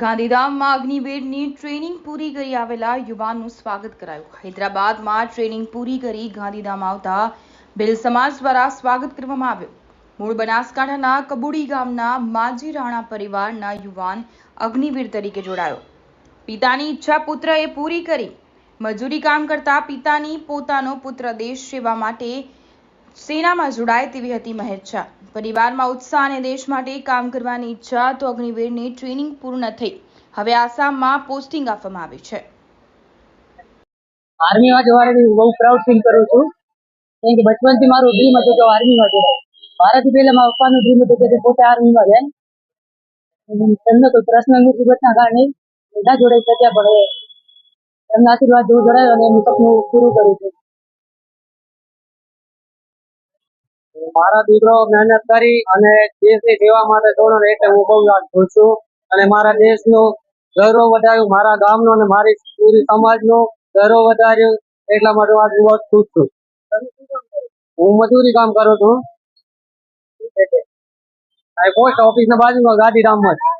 ગાંધીધામમાં અગ્નિવીરની ટ્રેનિંગ પૂરી કરી આવેલા યુવાનનું સ્વાગત કરાયું. હૈદરાબાદમાં ટ્રેનિંગ પૂરી કરી ગાંધીધામ આવતા ભીલ સમાજ દ્વારા સ્વાગત કરવામાં આવ્યું. મૂળ બનાસકાંઠાના કબુડી ગામના માજી રાણા પરિવારના યુવાન અગ્નિવીર તરીકે જોડાયો. પિતાની ઈચ્છા પુત્રએ પૂરી કરી. મજૂરી કામ કરતા પિતાની પોતાનો પુત્ર દેશ સેવા માટે સેનામાં જોડાય તેવી હતી મહેચ્છા પરિવારમાં ઉત્સાહ અને દેશ માટે કામ કરવાની ઈચ્છા તો અગ્નિવીરની ટ્રેનિંગ પૂર્ણ થઈ. હવે આસામમાં પોસ્ટિંગ આપવામાં આવી છે. આર્મીમાં જવાની બહુ પ્રાઉડ ફીલ કરું છું. કેમ કે બચપનથી મારું ડ્રીમ હતું કે આર્મીમાં જોડાય. મારાથી પહેલા મારા પપ્પાનું ડ્રીમ હતું કે પોતે આર્મીમાં જાય. તમને કોઈ પ્રશ્ન મુસીબતના કારણે બધા જોડાઈ શક્યા, પણ એમના આશીર્વાદ જોડાયો અને એમનું સપનું પૂરું કર્યું છે. મારા દીકરો મહેનત કરી અને દેશની સેવા માટે દોડો એટલે હું બહુ યાદ ખુશ છું. અને મારા દેશનું ગૌરવ વધાર્યું, મારા ગામનું અને મારી પૂરી સમાજનું ગૌરવ વધાર્યું, એટલા માટે આજ બહુ ખુશ છું. હું મજૂરી કામ કરું છું. પોસ્ટ ઓફિસ ના બાજુમાં ગાંધીધામમાં જ.